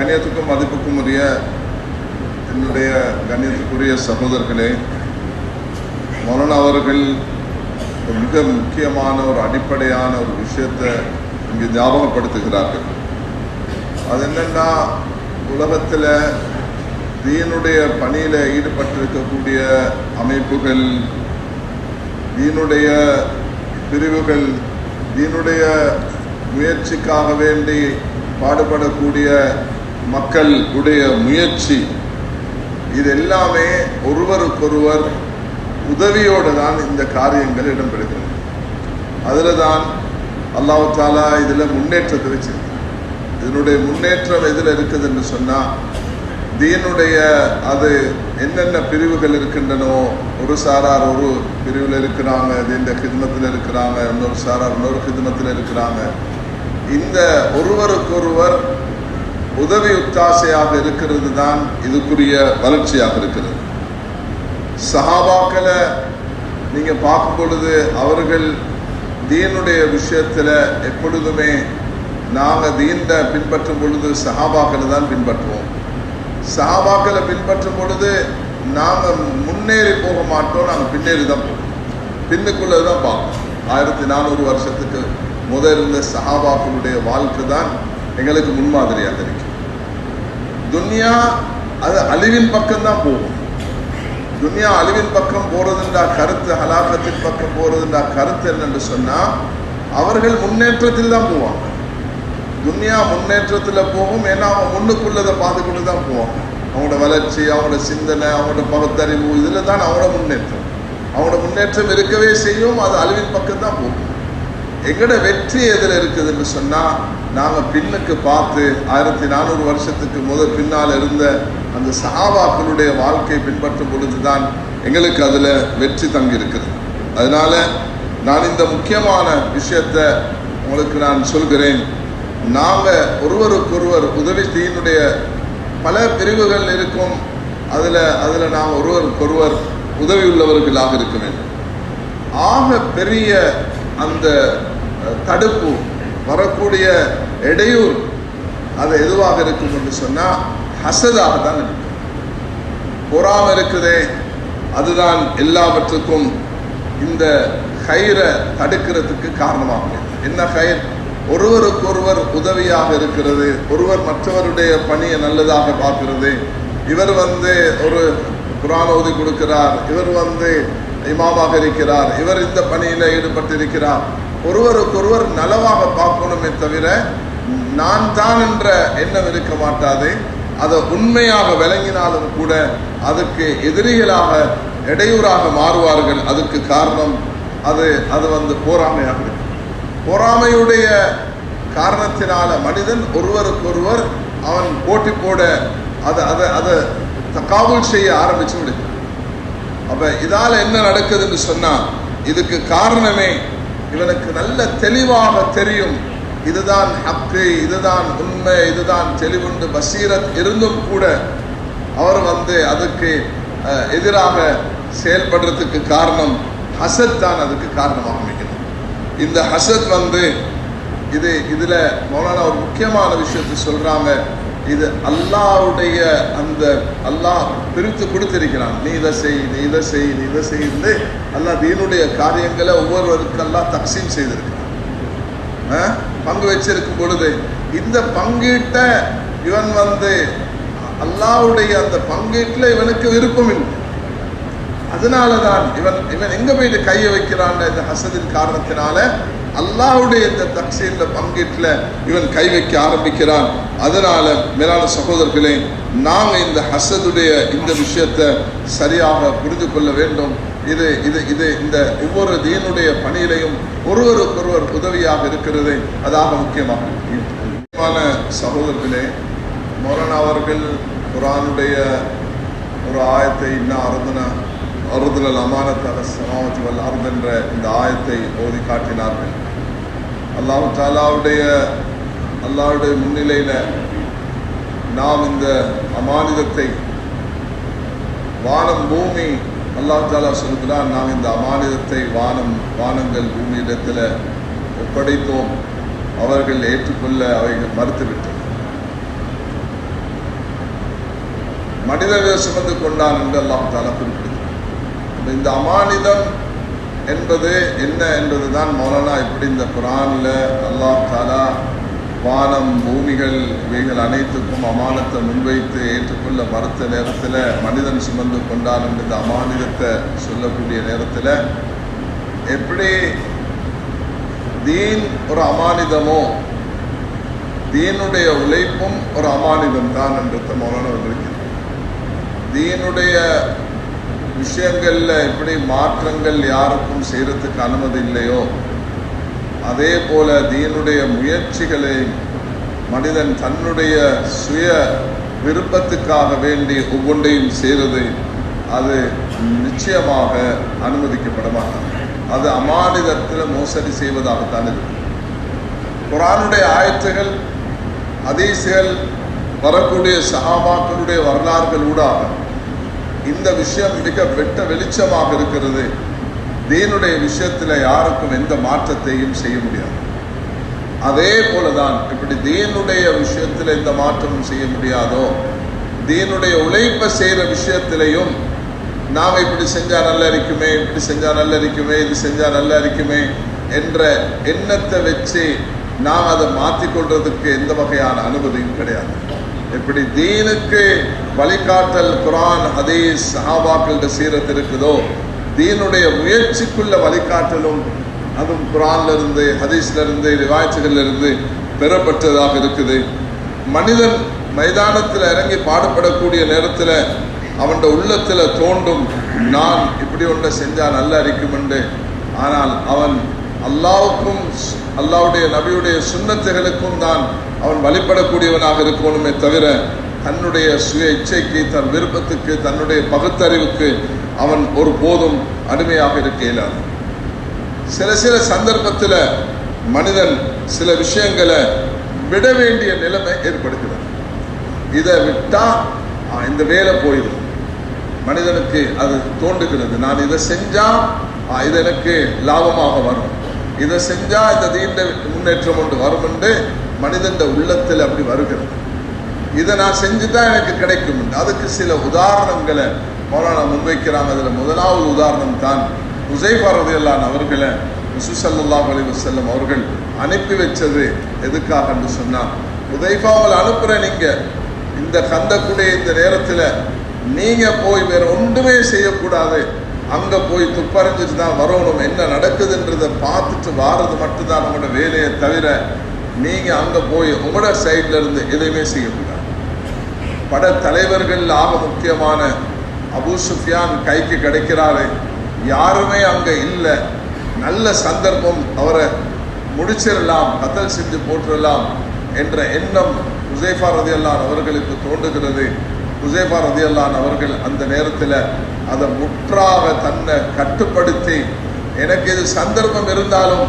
கண்ணியத்துக்கும் மதிப்புக்கும் உரிய என்னுடைய கண்ணியத்துக்குரிய சகோதரர்களே மௌலானா அவர்கள் மிக முக்கியமான ஒரு அடிப்படையான ஒரு விஷயத்தை இங்கே ஞாபகப்படுத்துகிறார்கள். அது என்னென்னா உலகத்தில் தீனுடைய பணியில் ஈடுபட்டிருக்கக்கூடிய அமைப்புகள் தீனுடைய பிரிவுகள் தீனுடைய முயற்சிக்காக வேண்டி பாடுபடக்கூடிய மக்கள் உடைய முயற்சி. இது எல்லாமே ஒருவருக்கொருவர் உதவியோடு தான் இந்த காரியங்கள் இடம்பெறுகிறது. அதில் தான் அல்லாஹு தாலா இதில் முன்னேற்றத்தை வச்சிருக்கு இதனுடைய முன்னேற்றம் எதில் இருக்குது என்று சொன்னால் தீனுடைய அது என்னென்ன பிரிவுகள் இருக்கின்றனோ ஒரு சாரார் ஒரு பிரிவில் இருக்கிறாங்க இந்த கிதமத்தில் இருக்கிறாங்க இன்னொரு சாரார் இன்னொரு கிதமத்தில் இருக்கிறாங்க. இந்த ஒருவருக்கொருவர் உதவி உத்தாசையாக இருக்கிறது தான் இதுக்குரிய வளர்ச்சியாக இருக்கிறது. சஹாபாக்களை நீங்கள் பார்க்கும் பொழுது அவர்கள் தீனுடைய விஷயத்தில் எப்பொழுதுமே நாங்கள் தீன்ட பின்பற்றும் பொழுது சஹாபாக்களை தான் பின்பற்றுவோம். சஹாபாக்களை பின்பற்றும் பொழுது நாங்கள் முன்னேறி போக மாட்டோம் நாங்கள் பின்னேறி தான் போவோம். பின்னுக்குள்ளே தான் பார்ப்போம். ஆயிரத்தி நானூறு வருஷத்துக்கு முதல் இருந்த சஹாபாக்களுடைய வாழ்க்கை தான் எங்களுக்கு முன்மாதிரியாக இருக்கு துன்யா அது அழிவின் பக்கம்தான் போகும். துன்யா அழிவின் பக்கம் போறதுண்டா கருத்து ஹலாக்கத்தின் பக்கம் போறதுண்டா கருத்து என்னன்னு சொன்னா அவர்கள் முன்னேற்றத்தில் தான் போவாங்க. துன்யா முன்னேற்றத்தில் போகும் ஏன்னா அவங்க முன்னுக்குள்ளதை பார்த்துக்கிட்டு தான் போவாங்க. அவங்களோட வளர்ச்சி அவங்களோட சிந்தனை அவங்களோட பகுத்தறிவு இதில் தான் அவங்களோட முன்னேற்றம். அவங்களோட முன்னேற்றம் இருக்கவே செய்யும் அது அழிவின் பக்கம் தான் போகும். எங்கட வெற்றி எதில் இருக்குதுன்னு சொன்னால் நாங்கள் பின்னுக்கு பார்த்து ஆயிரத்தி நானூறு வருஷத்துக்கு முதல் பின்னால் இருந்த அந்த சஹாபாக்களுடைய வாழ்க்கையை பின்பற்றும் பொழுதுதான் எங்களுக்கு அதில் வெற்றி தங்கி அதனால் நான் இந்த முக்கியமான விஷயத்தை உங்களுக்கு நான் சொல்கிறேன். நாங்கள் ஒருவருக்கொருவர் உதவி தீனுடைய பல பிரிவுகள் இருக்கும். அதில் அதில் நாம் ஒருவருக்கொருவர் உதவி உள்ளவர்களாக இருக்க வேண்டும். ஆக பெரிய அந்த தடுப்பு வரக்கூடிய இடையூறு அது எதுவாக இருக்கும் என்று சொன்னால் ஹசதாக தான் இருக்கும். பொறாம இருக்குதே அதுதான் எல்லாவற்றுக்கும் இந்த கயிறை தடுக்கிறதுக்கு காரணமாகும் என்ன கயிர் ஒருவருக்கொருவர் உதவியாக இருக்கிறது ஒருவர் மற்றவருடைய பணியை நல்லதாக பார்க்கிறது. இவர் வந்து ஒரு குரான் ஓதி கொடுக்கிறார் இவர் வந்து இமாமாக இருக்கிறார். இவர் இந்த பணியில ஈடுபட்டிருக்கிறார். ஒருவருக்கொருவர் நலவாக பார்க்கணுமே தவிர நான் தான் என்ற எண்ணம் இருக்க மாட்டாது. அதை உண்மையாக விளங்கினாலும் கூட அதுக்கு எதிரிகளாக இடையூறாக மாறுவார்கள். அதுக்கு காரணம் அது அது வந்து போராமையாக இருக்கும் பொறாமையுடைய காரணத்தினால மனிதன் ஒருவருக்கொருவர் அவன் போட்டி போட அதை அதை அதை தக்காவல் செய்ய ஆரம்பிச்சு விடுகிறான் அப்ப இதால என்ன நடக்குதுன்னு சொன்னா இதுக்கு காரணமே இவனுக்கு நல்ல தெளிவாக தெரியும். இதுதான் ஹக்கு இதுதான் உண்மை இதுதான் தெளிவுண்டு பசீரத் இருந்தும் கூட அவர் வந்து அதுக்கு எதிராக செயல்படுறதுக்கு காரணம் ஹசத் தான் அதுக்கு காரணமாக அமைக்கணும் இந்த ஹசத் வந்து இது இதுல மௌலானா ஒரு முக்கியமான விஷயத்தை சொல்றாங்க இது அல்லாவுடைய அந்த அல்லாஹ் பிரித்து கொடுத்திருக்கிறான். நீ இதை செய் நீ இதை செய் நீ இதை செய்து அல்லாஹ் தீனுடைய காரியங்களை ஒவ்வொருவருக்கெல்லாம் தக்சீம் செய்திருக்கிறான். பங்கு வச்சிருக்கும் பொழுது இந்த பங்கீட்ட இவன் வந்து அல்லாவுடைய அந்த பங்கீட்டில் இவனுக்கு விருப்பம் இல்லை. அதனாலதான் இவன் இவன் எங்க போயிட்டு கையை வைக்கிறான் இந்த ஹசதின் காரணத்தினால அல்லாஹுடைய இந்த தக்சீரில் பங்கீட்டில் இவன் கை வைக்க ஆரம்பிக்கிறான். அதனால மேலான சகோதரர்களே நாங்கள் இந்த ஹசதுடைய இந்த விஷயத்தை சரியாக புரிந்து கொள்ள வேண்டும். இது இது இது இந்த ஒவ்வொரு தீனுடைய பணியிலையும் ஒருவருக்கொருவர் உதவியாக இருக்கிறது. அதாக முக்கியமாக முக்கியமான சகோதரர்களே மொரன் அவர்கள் குரானுடைய ஒரு ஆயத்தை இன்னும் அருந்தன அருதுலல் அமானத்தாக சமாவத்தி வல் அருந்தென்ற என்ற இந்த ஆயத்தை ஓதி காட்டினார்கள். அல்லாஹு தாலாவுடைய அல்லாவுடைய முன்னிலையில் நாம் இந்த அமானிதத்தை வானம் பூமி அல்லாஹ் தாலா சொல்கிறான் நாம் இந்த அமானிதத்தை வானம் வானங்கள் பூமியிடத்தில் ஒப்படைத்தோம். அவர்கள் ஏற்றுக்கொள்ள அவைகள் மறுத்துவிட்டோம் மனிதனை சுமந்து கொண்டான் என்று அல்லாஹ் தாலா குறிப்பிடுகிறார் இந்த அமானிதம் என்பது என்ன என்பதுதான் மௌலானா இப்படி இந்த குரானில் அல்லாஹ் தாலா வானம் பூமிகள் இவைகள் அனைத்துக்கும் அமானத்தை முன்வைத்து ஏற்றுக்கொள்ள மறுத்த நேரத்தில் மனிதன் சுமந்து கொண்டான் என்ற இந்த அமானிதத்தை சொல்லக்கூடிய நேரத்தில் எப்படி தீன் ஒரு அமானிதமோ தீனுடைய உழைப்பும் ஒரு அமானிதம் தான் என்று மௌலானா இருக்கிறது தீனுடைய விஷயங்களில் எப்படி மாற்றங்கள் யாருக்கும் செய்கிறதுக்கு அனுமதி இல்லையோ? அதே போல தீனுடைய முயற்சிகளை மனிதன் தன்னுடைய சுய விருப்பத்துக்காக வேண்டி ஒவ்வொன்றையும் செய்வது அது நிச்சயமாக அனுமதிக்கப்பட மாட்டாங்க அது அமானிதத்தில் மோசடி செய்வதாகத்தான் இருக்கு. குரானுடைய ஆயத்துகள் அதீசுகள் வரக்கூடிய சகாபாக்களுடைய வரலாறுகள் ஊடாக இந்த விஷயம் மிக வெட்ட வெளிச்சமாக இருக்கிறது. தீனுடைய விஷயத்தில் யாருக்கும் எந்த மாற்றத்தையும் செய்ய முடியாது. அதே போலதான் இப்படி தீனுடைய விஷயத்தில் எந்த மாற்றமும் செய்ய முடியாதோ தீனுடைய உழைப்பை செய்கிற விஷயத்திலையும் நாம் இப்படி செஞ்சால் நல்லா இருக்குமே இப்படி செஞ்சால் நல்லா இருக்குமே இது செஞ்சால் நல்லா இருக்குமே என்ற எண்ணத்தை வச்சு நாம் அதை மாற்றிக்கொள்றதுக்கு எந்த வகையான அனுமதியும் கிடையாது. எப்படி தீனுக்கு வழிகாட்டல் குரான் ஹதீஸ் சஹாபாக்களோட சீரத்து இருக்குதோ தீனுடைய முயற்சிக்குள்ள வழிகாட்டலும் அதுவும் குரான்ல இருந்து ஹதீஸ்ல இருந்து ரிவாய்ச்சிகள்ல இருந்து பெறப்பட்டதாக இருக்குது. மனிதன் மைதானத்தில் இறங்கி பாடுபடக்கூடிய நேரத்தில் அவன் உள்ளத்தில் தோண்டும் நான் இப்படி ஒன்றை செஞ்சால் நல்லா இருக்கும் என்று ஆனால் அவன் அல்லாவுக்கும் அல்லாவுடைய நபியுடைய சுண்ணத்துகளுக்கும் தான் அவன் வழிபடக்கூடியவனாக இருக்கணுமே தவிர தன்னுடைய சுய இச்சைக்கு தன் விருப்பத்துக்கு தன்னுடைய பகுத்தறிவுக்கு அவன் ஒரு போதும் அடிமையாக இருக்க இயலாது. சில சில சந்தர்ப்பத்தில் மனிதன் சில விஷயங்களை விட வேண்டிய நிலைமை ஏற்படுகிறது. இதை விட்டா இந்த வேலை போயிடும். மனிதனுக்கு அது தோன்றுகிறது. நான் இதை செஞ்சா இது எனக்கு லாபமாக வரும். இதை செஞ்சா இந்த தீண்ட முன்னேற்றம் ஒன்று வரும் என்று மனிதன் உள்ளத்தில் அப்படி வருகிறது இதை நான் செஞ்சுதான் எனக்கு கிடைக்கும் அதுக்கு சில உதாரணங்களை மௌலானா முன்வைக்கிறாங்க அதில் முதலாவது உதாரணம் தான் உசைபாரதியல்லான் அவர்களை முசுசல்லா அலி செல்லம் அவர்கள் அனுப்பி வச்சது எதுக்காக என்று சொன்னால் உதைஃபாவில் அனுப்புற நீங்க இந்த கந்தக்குடைய இந்த நேரத்தில் நீங்க போய் வேற ஒன்றுமே செய்யக்கூடாது. அங்கே போய் துப்பறிஞ்சிட்டு தான் வரணும். என்ன நடக்குதுன்றதை பார்த்துட்டு வாரது மட்டும்தான் நம்மளோட வேலையை தவிர நீங்கள் அங்கே போய் உங்களோட சைட்ல இருந்து எதையுமே செய்யக்கூடாது. பட தலைவர்கள் ஆக முக்கியமான அபு சுஃபியான் கைக்கு கிடைக்கிறாரு யாருமே அங்கே இல்லை. நல்ல சந்தர்ப்பம் அவரை முடிச்சிடலாம் கத்தல் செஞ்சு போட்டுடலாம் என்ற எண்ணம் உசேஃபா ரதியல்லான் அவர்களுக்கு தோன்றுகிறது. உசேஃபா ரதியல்லான் அவர்கள் அந்த நேரத்தில் அதை முற்றாக தன்னை கட்டுப்படுத்தி எனக்கு இது சந்தர்ப்பம் இருந்தாலும்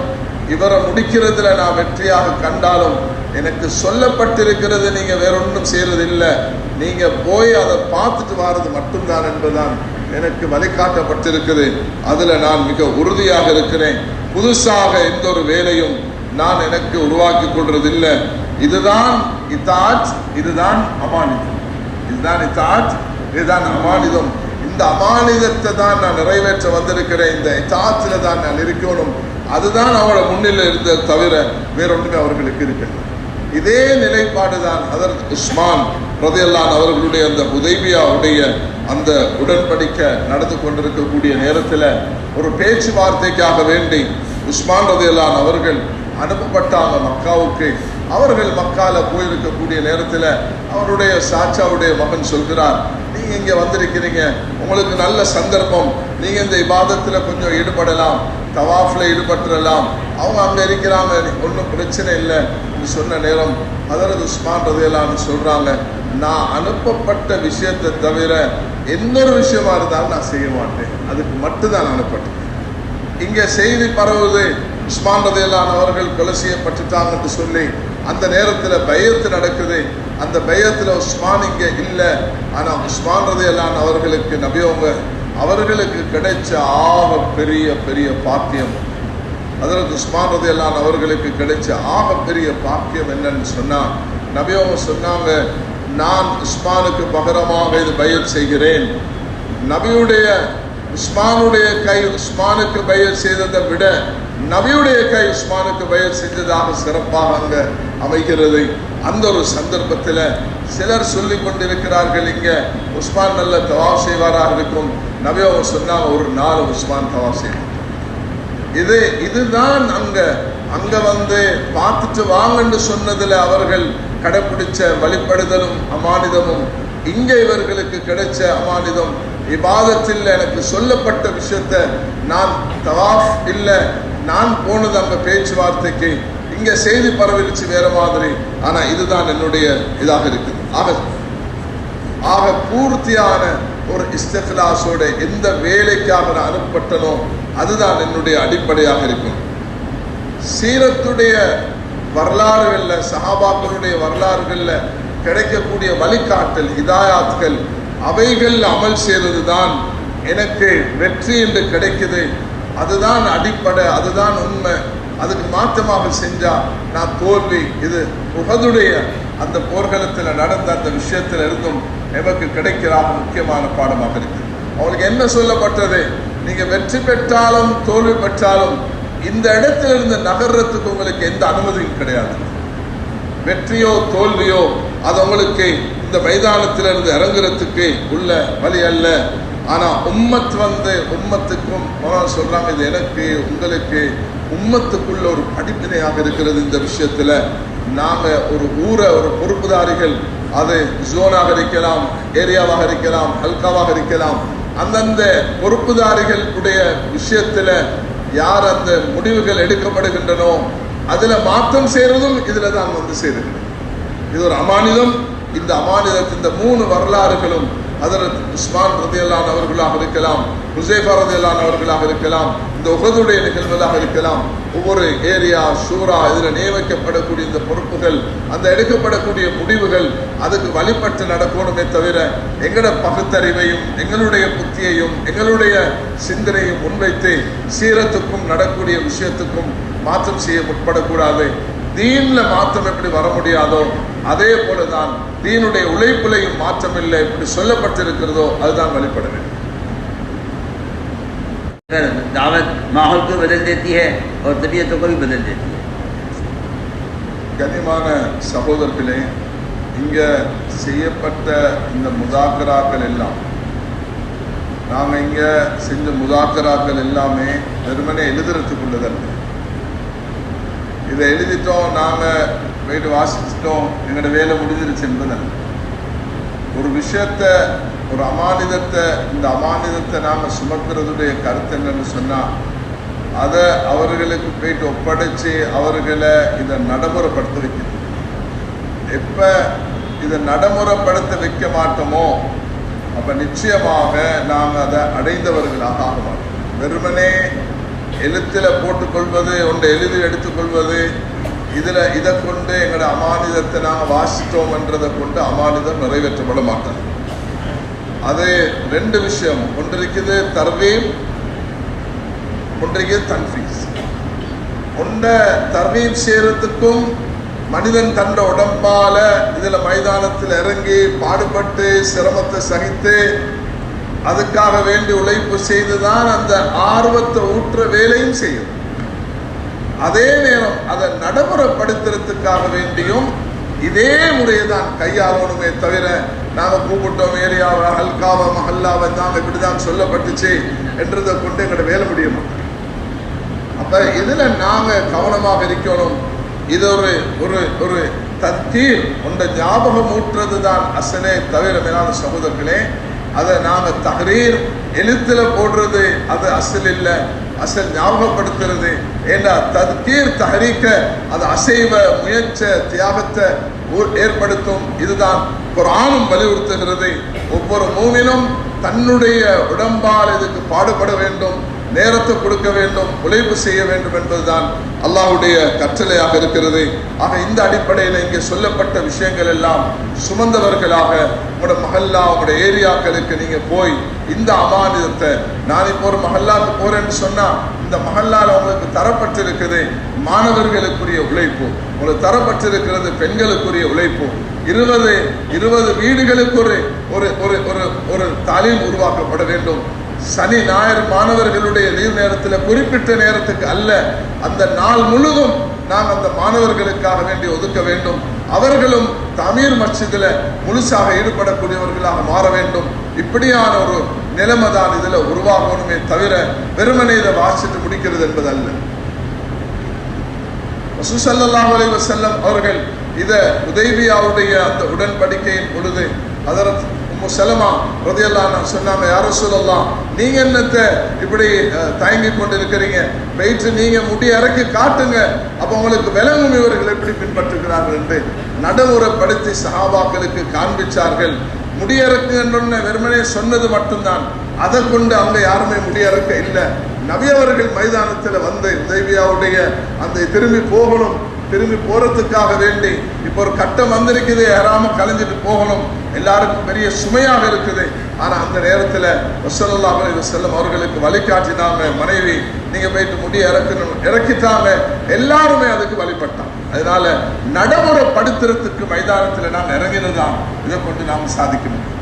இவரை முடிக்கிறதுல நான் வெற்றியாக கண்டாலும் எனக்கு சொல்லப்பட்டிருக்கிறது நீங்க வேற ஒன்றும் செய்யறது இல்லை நீங்க போய் அதை பார்த்துட்டு வர்றது மட்டும்தான் என்பதுதான் எனக்கு வழிகாட்டப்பட்டிருக்குது. அதுல நான் மிக உறுதியாக இருக்கிறேன். புதுசாக எந்த ஒரு வேலையும் நான் எனக்கு உருவாக்கி கொள்றது இல்லை இதுதான் இத்தாட் இதுதான் அமானிதம். இதுதான் இத்தாட் இதுதான் அமானிதம். இந்த அமானிதத்தை தான் நான் நிறைவேற்ற வந்திருக்கிறேன் இந்த இத்தாத்துல தான் நான் இருக்கணும். அதுதான் அவரோட முன்னில் இருந்த தவிர வேறொன்றுமே அவர்களுக்கு இருக்கிறது இதே நிலைப்பாடு தான் அதர் உஸ்மான் ரதையல்லான் அவர்களுடைய அந்த உதவியாவுடைய அந்த உடன்படிக்க நடந்து கொண்டிருக்கக்கூடிய நேரத்தில் ஒரு பேச்சுவார்த்தைக்காக வேண்டி உஸ்மான் ரதையல்லான் அவர்கள் அனுப்பப்பட்டாங்க மக்காவுக்கு. அவர்கள் மக்கால போயிருக்கக்கூடிய நேரத்தில் அவருடைய சாச்சாவுடைய மகன் சொல்கிறார் நீங்க இங்க வந்திருக்கிறீங்க. உங்களுக்கு நல்ல சந்தர்ப்பம். நீங்க இந்த இபாதத்துல கொஞ்சம் ஈடுபடலாம். தவாஃப்ல ஈடுபட்டுடலாம் அவங்க அங்க இருக்கிறாங்க. ஒன்றும் பிரச்சனை இல்லை. சொன்ன நேரம் அதரது உஸ்மான் ரதையலான்னு சொல்றாங்க. நான் அனுப்பப்பட்ட விஷயத்தை தவிர எந்த ஒரு விஷயமா இருந்தாலும் நான் செய்ய மாட்டேன். அதுக்கு மட்டும்தான் நான் அனுப்பட்டேன் இங்க செய்தி பரவுது. உஸ்மான் ரதையலான் அவர்கள் கொலை செய்யப்பட்டுட்டாங்கன்னு சொல்லி அந்த நேரத்தில் பயத்து நடக்குது. அந்த பயத்தில் உஸ்மான் இங்கே இல்லை. ஆனால் உஸ்மான் ரதையலான் அவர்களுக்கு நபியவங்க அவர்களுக்கு கிடைச்ச ஆக பெரிய பெரிய பாக்கியம். அதற்கு உஸ்மான் ரதையலான் அவர்களுக்கு கிடைச்ச ஆக பெரிய பாக்கியம் என்னன்னு சொன்னால் நபியவங்க சொன்னாங்க நான் உஸ்மானுக்கு பகரமாக இது பயல் செய்கிறேன். நபியுடைய உஸ்மானுடைய கை உஸ்மானுக்கு பயல் செய்ததை விட நபியுடைய கை உஸ்மானுக்கு பயிர் செஞ்சதாக சிறப்பாக அங்க அமைகிறது. அந்த ஒரு சந்தர்ப்பத்தில் சிலர் சொல்லி கொண்டிருக்கிறார்கள் இங்கே உஸ்மான் நல்ல தவாப் செய்வாராக இருக்கும். நபி அவங்க சொன்னாங்க ஒரு நாள் உஸ்மான் தவாப் செய்வார். இது இதுதான் அங்கே அங்கே வந்து பார்த்துட்டு வாங்கன்னு சொன்னதில் அவர்கள் கடைபிடிச்ச வழிபடுதலும் அமானிதமும் இங்கே இவர்களுக்கு கிடைச்ச அமானிதம் இபாதத்தில் எனக்கு சொல்லப்பட்ட விஷயத்தை நான் தவாஃப் இல்லை நான் போனது அந்த பேச்சுவார்த்தைக்கு. இங்கே செய்தி பரவிடுச்சு வேற மாதிரி. ஆனால் இதுதான் என்னுடைய இதாக இருக்குது. ஆக ஆக பூர்த்தியான ஒரு இஸ்திக்லாஸோட எந்த வேலைக்காக நான் அனுப்பப்பட்டனோ அதுதான் என்னுடைய அடிப்படையாக இருக்கும். சீரத்துடைய வரலாறுகளில் சஹாபாக்களுடைய வரலாறுகளில் கிடைக்கக்கூடிய வழிகாட்டல் ஹிதாயாத்கள் அவைகள் அமல் செய்வது தான் எனக்கு வெற்றி என்று கிடைக்குது. அதுதான் அடிப்படை அதுதான் உண்மை. அதுக்கு மாற்றமாக செஞ்சா நான் தோல்வி. இது உகதுடைய அந்த போர்க்களத்தில் நடந்த அந்த விஷயத்தில் இருந்தும் எமக்கு கிடைக்கிறாக முக்கியமான பாடமாக இருக்கு அவளுக்கு என்ன சொல்லப்பட்டது? நீங்க வெற்றி பெற்றாலும் தோல்வி பெற்றாலும் இந்த இடத்துல இருந்து நகர்றதுக்கு உங்களுக்கு எந்த அனுமதியும் கிடையாது. வெற்றியோ தோல்வியோ அது உங்களுக்கு இந்த மைதானத்தில் இருந்து இறங்குறதுக்கு உள்ள வழி அல்ல. ஆனால் உம்மத் வந்து உம்மத்துக்கும் மொரான் சொல்றாங்க இது எனக்கு உங்களுக்கு உம்மத்துக்குள்ள ஒரு படிப்பினையாக இருக்கிறது இந்த விஷயத்தில். நாங்கள் ஒரு ஊரை ஒரு பொறுப்புதாரிகள் அது ஜோனாக இருக்கலாம் ஏரியாவாக இருக்கலாம் ஹல்காவாக இருக்கலாம் அந்தந்த பொறுப்புதாரிகள் உடைய யார் அந்த முடிவுகள் எடுக்கப்படுகின்றனோ அதில் மாற்றம் செய்கிறதும் இதில் தான் வந்து சேருகிறது. இது ஒரு அமானிதம். இந்த அமானிதத்தின் இந்த மூணு வரலாறுகளும் அதரத் உஸ்மான் ரதியல்லான் அவர்களாக இருக்கலாம் ஹுசேஃபா ரதியல்லான் அவர்களாக இருக்கலாம் இந்த உகதுடைய நிகழ்வுகளாக இருக்கலாம். ஒவ்வொரு ஏரியா சூரா இதில் நியமிக்கப்படக்கூடிய இந்த பொறுப்புகள் அந்த எடுக்கப்படக்கூடிய முடிவுகள் அதுக்கு வழிபட்டு நடக்கணுமே தவிர எங்களோட பகுத்தறிவையும் எங்களுடைய புத்தியையும் எங்களுடைய சிந்தனையும் முன்வைத்து சீரத்துக்கும் நடக்கூடிய விஷயத்துக்கும் மாற்றம் செய்ய முற்படக்கூடாது. தீனில் மாற்றம் எப்படி வர முடியாதோ அதே போலதான் தீனுடைய உழைப்புலையும் மாற்றம் இல்லை எப்படி சொல்லப்பட்டிருக்கிறதோ அதுதான் வெளிப்பட வேண்டும் अगर दावत माहौल को बदल देती है और तबीयतों को भी बदल देती है கனிமான சகோதரர்களே இங்க செய்யப்பட்ட இந்த முதாக்கராக்கள் எல்லாம் நாம இங்க செஞ்ச முதாக்கராக்கள் எல்லாமே வெறுமனே எழுதுறதுக்குள்ளதல்ல இதை எழுதிட்டோம் நாம போயிட்டு வாசிச்சிட்டோம். எங்களோட வேலை முடிஞ்சிருச்சு என்பதல்ல ஒரு விஷயத்த ஒரு அமானிதத்தை இந்த அமானிதத்தை நாம் சுமக்கிறதுடைய கருத்து என்னன்னு சொன்னால் அதை அவர்களுக்கு போயிட்டு ஒப்படைச்சு அவர்களை இதை நடைமுறைப்படுத்த வைக்கணும் எப்போ இதை நடைமுறைப்படுத்த வைக்க மாட்டோமோ அப்போ நிச்சயமாக நாம் அதை அடைந்தவர்களாக ஆக மாட்டோம். வெறுமனே எழுத்தில் போட்டுக்கொள்வது ஒன்றை எழுதி எடுத்துக்கொள்வது இதில் இதை கொண்டு எங்களோட அமானிதத்தை நாங்கள் வாசித்தோம் என்றதை கொண்டு அமானிதம் நிறைவேற்றப்பட மாட்டேன் அது ரெண்டு விஷயம். ஒன்று இருக்குது தர்வீம் ஒன்றைக்கு தன்ஃபீஸ். ஒன்றை தர்வீம் செய்கிறதுக்கும் மனிதன் தண்ட உடம்பால இதில் மைதானத்தில் இறங்கி பாடுபட்டு சிரமத்தை சகித்து அதுக்காக வேண்டி உழைப்பு செய்து தான் அந்த ஆர்வத்தை ஊற்ற வேலையும் செய்யும். அதே நேரம் அதை நடைமுறைப்படுத்துறதுக்காக வேண்டியும் இதே முறையை தான் கையாளணுமே தவிர நாங்க கூப்பிட்டோம் ஏரியாவை ஹல்காவை மஹல்லாவை தான் இப்படிதான் சொல்லப்பட்டுச்சு என்றதை கொண்டு எங்களை வேலை முடிய மாட்டோம் அப்ப இதுல நாங்கள் கவனமாக இருக்கணும். இது ஒரு ஒரு ஒரு தத்தீர் உண்ட ஞாபகம் ஊற்றுறது தான் அசலே தவிர மேலான சகோதரர்களே அதை நாங்க தகரீர் எழுத்துல போடுறது அது அசல் இல்லை. அசல் ஞாபகப்படுத்துறது ஏன்னா தீர் தஹரீக்க அது அசைவ முயற்ச தியாகத்தை ஏற்படுத்தும். இதுதான் குரானும் வலியுறுத்துகிறது. ஒவ்வொரு மூவினும் தன்னுடைய உடம்பால் இதுக்கு பாடுபட வேண்டும். நேரத்தை கொடுக்க வேண்டும் உழைப்பு செய்ய வேண்டும் என்பதுதான் அல்லாஹுடைய கற்றலையாக இருக்கிறது. ஆக இந்த அடிப்படையில் இங்கே சொல்லப்பட்ட விஷயங்கள் எல்லாம் சுமந்தவர்களாக உங்களோட மகல்லா உங்களோட ஏரியாக்களுக்கு நீங்க போய் இந்த அமானிதத்தை நான் இப்போ ஒரு மகல்லாவுக்கு போறேன்னு சொன்னா இந்த மகல்லால் உங்களுக்கு தரப்பட்டிருக்கிறது மாணவர்களுக்குரிய உழைப்பு உங்களுக்கு தரப்பட்டிருக்கிறது பெண்களுக்குரிய உழைப்பு. இருபது இருபது வீடுகளுக்கு ஒரு ஒரு ஒரு ஒரு ஒரு தாலீம் உருவாக்கப்பட வேண்டும். சனி ஞாயிறு மாணவர்களுடைய லீவ் நேரத்தில் குறிப்பிட்ட நேரத்துக்கு அல்ல. அந்த நாள் முழுதும் நாம் அந்த மாணவர்களுக்காக வேண்டி ஒதுக்க வேண்டும். அவர்களும் தமிழ் மஸ்ஜிதில் முழுசாக ஈடுபடக்கூடியவர்களாக மாற வேண்டும். இப்படியான ஒரு நிலைமை தான் இதுல உருவாகணுமே தவிர வெறுமனை இதை வாசித்து முடிக்கிறது என்பதல்ல. ரசூசல்லாஹு அலைஹி வஸல்லம் அவர்கள் இத உதவியாவுடைய அந்த உடன்படிக்கையின் பொழுது அதற்கு முசலமா ரதையெல்லாம் நான் சொன்னாங்க யாரோ சொல்லலாம் நீங்க என்னத்தை இப்படி தயங்கி கொண்டு இருக்கிறீங்க போயிட்டு நீங்க முடி இறக்கி காட்டுங்க. அப்போ உங்களுக்கு விளங்கும் இவர்கள் எப்படி பின்பற்றுகிறார்கள்? என்று நடைமுறைப்படுத்தி சஹாபாக்களுக்கு காண்பிச்சார்கள். முடியறக்குன்னு வெறுமனே சொன்னது மட்டும்தான். அதை கொண்டு அவங்க யாருமே முடியறக்க இல்லை. நவியவர்கள் மைதானத்தில் வந்து உதவியாவுடைய அந்த திரும்பி போகணும். திரும்பி போறதுக்காக வேண்டி இப்போ ஒரு கட்டம் வந்திருக்குது ஏறாம கலைஞ்சிட்டு போகணும் எல்லாருக்கும் பெரிய சுமையாக இருக்குது ஆனா அந்த நேரத்துல வசல்லா அலைஹி வஸல்லம் அவர்களுக்கு வழிகாட்டினாங்க மனைவி நீங்க போயிட்டு முடி இறக்கணும் இறக்கிட்டாங்க எல்லாருமே அதுக்கு வழிபட்டாங்க அதனால நடைமுறைப்படுத்துறதுக்கு மைதானத்துல நாம் இறங்கினதான் இதை கொண்டு நாம் சாதிக்க முடியும்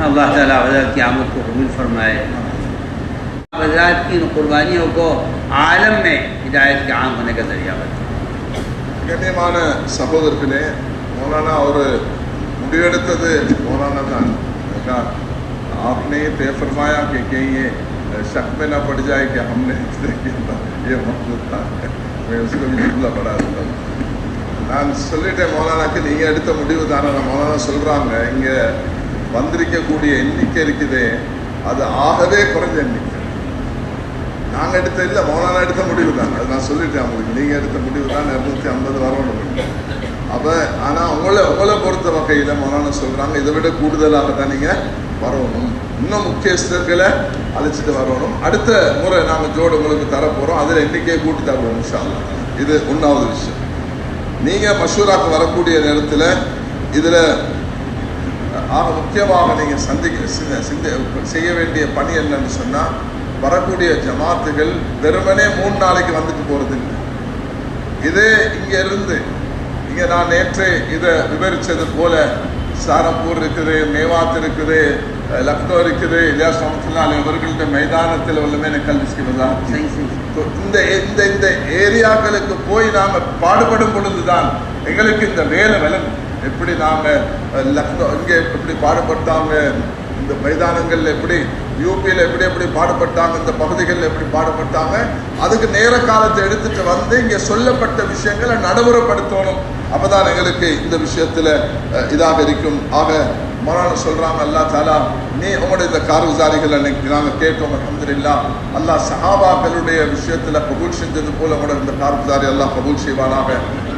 अल्लाह ताला हजरत की आमद को कबूल फरमाए हजरत की इन कुर्बानियों को आलम में हिदायत के आम होने का जरिया बने கண்ணியமான சகோதரர்களே மௌலானா ஒரு முடிவெடுத்தது मौलाना தான் कहा, आपने तय फरमाया कि कहीं ये शक में ना पड़ जाए कि हमने इसलिए किया था ये मकसूद था मैं उसको भी जुमला पढ़ा देता हूँ நான் சொல்லிட்டேன் மௌலானாக்கு நீங்க எடுத்த முடிவு தானே நான் மௌலானா சொல்றாங்க இங்க வந்திருக்கக்கூடிய எண்ணிக்கை இருக்குதே அது ஆகவே குறைஞ்ச எண்ணிக்கை நாங்கள் எடுத்த இல்லை மௌலானா எடுத்த முடிவு தான். அது நான் சொல்லிட்டேன் அவங்களுக்கு. நீங்கள் எடுத்த முடிவு தான் இரநூத்தி ஐம்பது வரணும். அப்போ ஆனால் உங்களை உங்களை பொறுத்த வகையில் மௌலானா சொல்கிறாங்க இதை விட கூடுதலாக தான் நீங்கள் வரணும். இன்னும் முக்கியஸ்தர்களை அழைச்சிட்டு வரணும். அடுத்த முறை நாங்கள் ஜோடு உங்களுக்கு தரப்போகிறோம் அதில் இன்றைக்கே கூட்டி தருவோம் இன்ஷா இது ஒன்றாவது விஷயம். நீங்கள் மஷூராக்கு வரக்கூடிய நேரத்தில் இதில் ஆக முக்கியமாக நீங்கள் சந்திக்க சிந்த- சிந்த- செய்ய வேண்டிய பணி என்னன்னு சொன்னால் வரக்கூடிய ஜமாத்துகள் வெறுமனே மூணு நாளைக்கு வந்துட்டு போகிறது இதே இங்கே இருந்து இங்கே நான் நேற்று இதை விவரித்தது போல சாரப்பூர் இருக்குது மேவாத் இருக்குது லக்னோ இருக்குது இல்லையா சமத்துலால் இவர்கள்ட்ட மைதானத்தில் உள்ளமே கல்விஸ்கிறதான் இந்த இந்த இந்த ஏரியாக்களுக்கு போய் நாம் பாடுபடும் பொழுதுதான் எங்களுக்கு இந்த வேலை விலங்கு எப்படி நாம் லக்னோ இங்கே எப்படி பாடுபட்டாங்க இந்த மைதானங்கள் எப்படி யூபியில் எப்படி எப்படி பாடுபட்டாங்க இந்த பகுதிகளில் எப்படி பாடுபட்டாங்க அதுக்கு நேர காலத்தை எடுத்துட்டு வந்து இங்கே சொல்லப்பட்ட விஷயங்களை நடைமுறைப்படுத்தணும். அப்பதான் எங்களுக்கு இந்த விஷயத்துல இதாக இருக்கும். ஆக மரணம் சொல்றாங்க அல்லாஹ் தாலா நீ உங்களுடைய இந்த கார்குசாரிகள் அன்னைக்கு நாங்கள் கேட்டோம் அல்ஹம்துலில்லாஹ். அல்லாஹ் சஹாபாக்களுடைய விஷயத்துல கபூல் செஞ்சது போல உங்களோட இந்த கார்குசாரி எல்லாம் கபூல் செய்வானாக.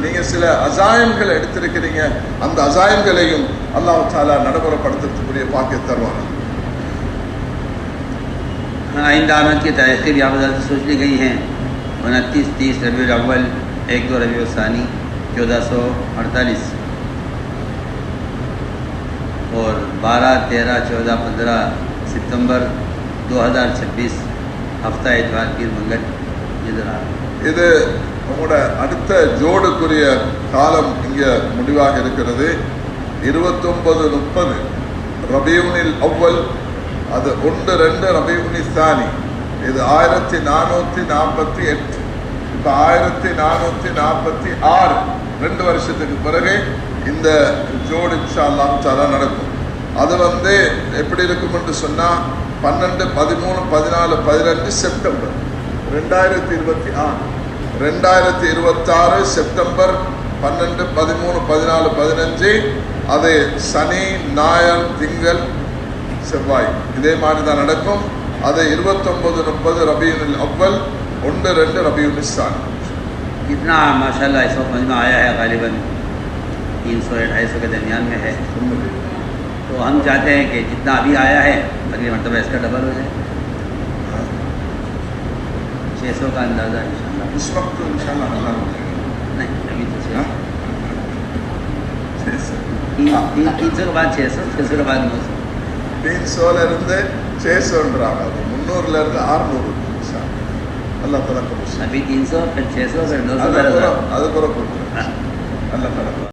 நீங்க சில அசாயங்கள் எடுத்திருக்கிறீங்க. அந்த அசாயங்களையும் அல்லாஹ் தாலா நடைமுறைப்படுத்துறதுக்குரிய பாக்கிய தருவாங்க आइंदा आमद की तारीखें भी आप सोच ली गई हैं उनतीस तीस रबी अव्वल एक दो रबी सानी चौदह सौ अड़तालीस और बारह तेरह चौदह पंद्रह सितंबर 2026 हफ्ता इतवार की मंगल इधर आ रहा है இது உங்களோட அடுத்த ஜோடுக்குரிய காலம் இங்க முடிவாக இருக்கிறது இருபத்தொன்பது முப்பது ரபியூனில் அவ்வல் அது ஒன்று ரெண்டு ரபியுனி சாலி. இது ஆயிரத்தி நானூற்றி நாற்பத்தி எட்டு. இப்போ ஆயிரத்தி நானூற்றி நாற்பத்தி ஆறு ரெண்டு வருஷத்துக்கு பிறகு இந்த ஜோடு இன்ஷா நடக்கும். அது வந்து எப்படி இருக்கும் என்று சொன்னால் பன்னெண்டு பதிமூணு பதினாலு பதினஞ்சு செப்டம்பர். ரெண்டாயிரத்தி இருபத்தி ஆறு. ரெண்டாயிரத்தி இருபத்தாறு செப்டம்பர் பன்னெண்டு பதிமூணு பதினாலு பதினஞ்சு. அது சனி ஞாயிறு திங்கள் செவ்வாய் இதே மாதிரி தான் நடக்கும் அது இருபத்தொன்பது முப்பது ரபியுனில் அவ்வல் ஒன்று ரெண்டு ரபியுல் நிசான் इतना माशाल्लाह इस वक्त मजमा आया है गालिबा तीन सौ या ढाई सौ के दरमियान में है तो हम चाहते हैं कि जितना अभी आया है अगली मरतबा इसका डबल हो जाए छः सौ का अंदाज़ा इंशाल्लाह इस वक्त इंशाल्लाह हजार हो जाएगा नहीं अभी तो छः हाँ? छह सौ। तीन तीन तीन सौ के बाद छः सौ छः सौ के बाद नौ सौ தீன்சோல இருந்து சேசோன்றாங்க. அது முந்நூறுல இருந்து ஆறுநூறு நல்லா தலக்கம் அதுக்கப்புறம் அதுக்கப்புறம் கொடுக்குறேன் நல்லா தலக்கம்